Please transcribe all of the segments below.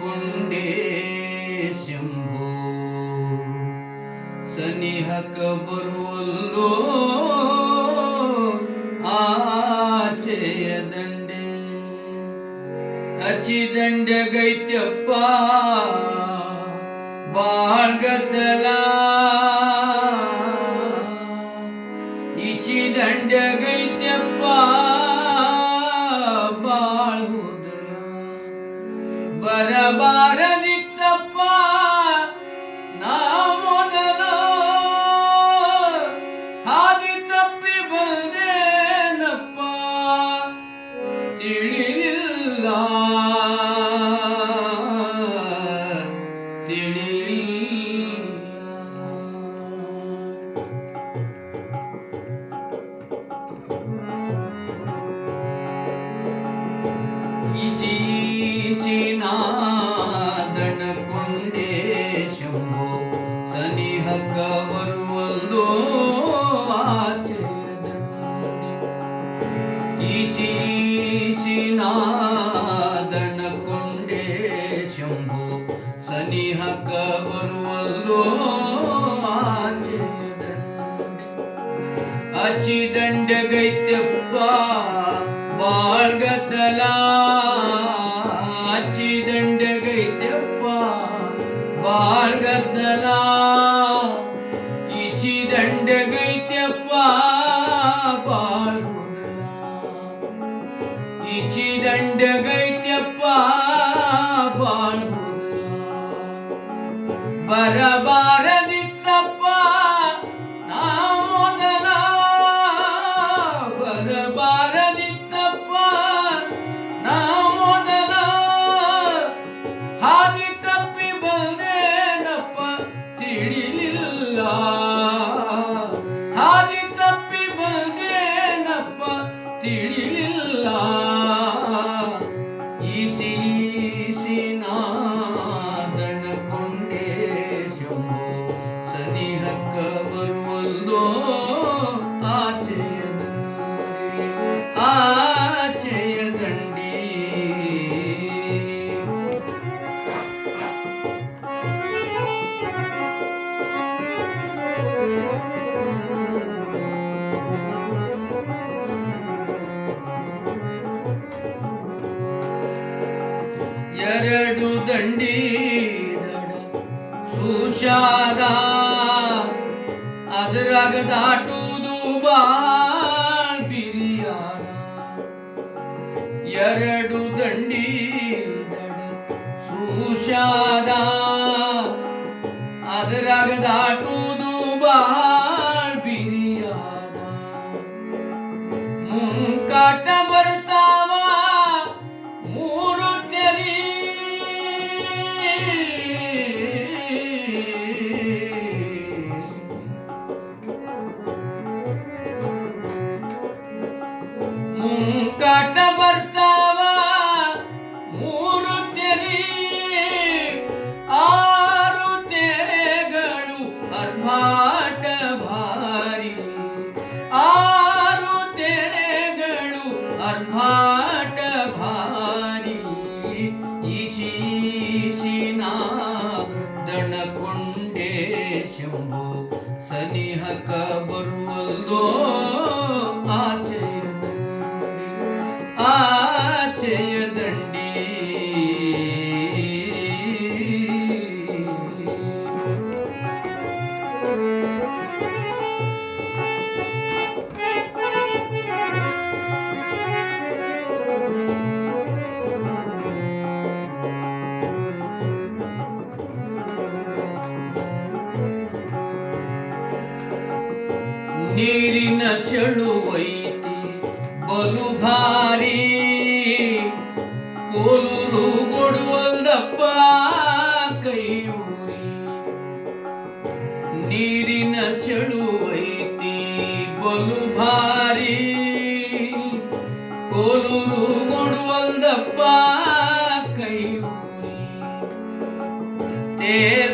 ಕೊಂಡೆ ಶಂಭೋ. ಸನಿಹಕ ಬರುವಲ್ಲೋ ಆಚೆಯ ದಂಡೆ. ಅಚಿದಂಡಗೈತ್ಯಪ್ಪ ಬಾಳ್ಗದ್ದಲ. बरबार ಬರಬಾರದಿತ್ತಪ್ಪ ನಾ ಮೊದಲ ಬರಬಾರದಿತ್ತಪ್ಪ ನಾ ಮೊದಲ ಹಾದಿ ತಪ್ಪಿ ಬಂದೇನಪ್ಪ ತಿಳಿಲಿಲ್ಲ ಹಾದಿ ತಪ್ಪಿ ಬಂದೇನಪ್ಪ ತಿಳಿಲಿಲ್ಲ ಈಸಿ ಈಸಿ ಎರಡು ದಂಡಿ ಸುಷಾದ ಅದರಾಗ ದಾಟುವುದು ಬಿರಿಯಾನ ಎರಡು ದಂಡಿ ಸುಷಾದ ಅದರಾಗ ದಾಟುವುದು ಸೆಳುವೈತಿ ಬಲು ಭಾರಿ ಕೋಲೂರು ಕೊಡುವಲ್ದಪ್ಪ ಕೈಯೂರಿ. ನೀರಿನ ಸೆಳುವೈತಿ ಬಲು ಭಾರಿ ಕೋಲೂರು ಕೊಡುವಲ್ದಪ್ಪ ಕೈಯೂರಿ. ತೇರ್ದಾಳ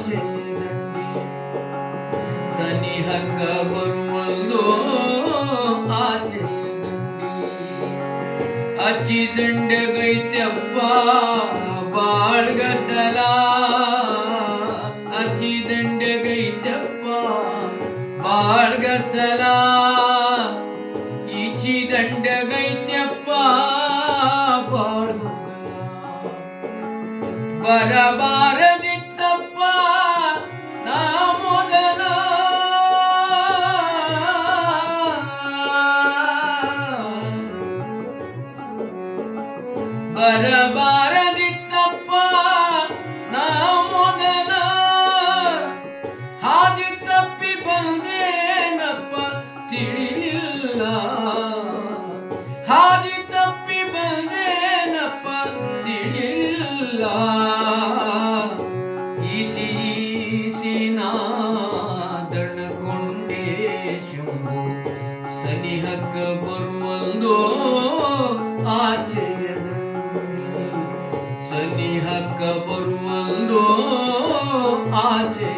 ಆಚೆಯಲ್ಲಿ ಸನಿಹಕ್ಕ ಬರುವಲ್ಲೋ ಆಚೆಯಲ್ಲಿ ಅಚ್ಚಿ ದಂಡಗೈತ್ಯಪ್ಪ ಬಾಳ್ಗದ್ದಲ. ಅಚ್ಚಿ ದಂಡಗೈತ್ಯಪ್ಪ ಬಾಳ್ಗದ್ದಲ. ಈಚಿ ದಂಡಗೈತ್ಯಪ್ಪ ಬಾಳ್ಗದ್ದಲ. ಬರಬ ಈಸಿ ಈಸಿ ದಣಕೊಂಡೆ ಶಂಭು. ಸನಿಹಕ್ಕ ಬರುವಲ್ದೋ ಆಚೆಯ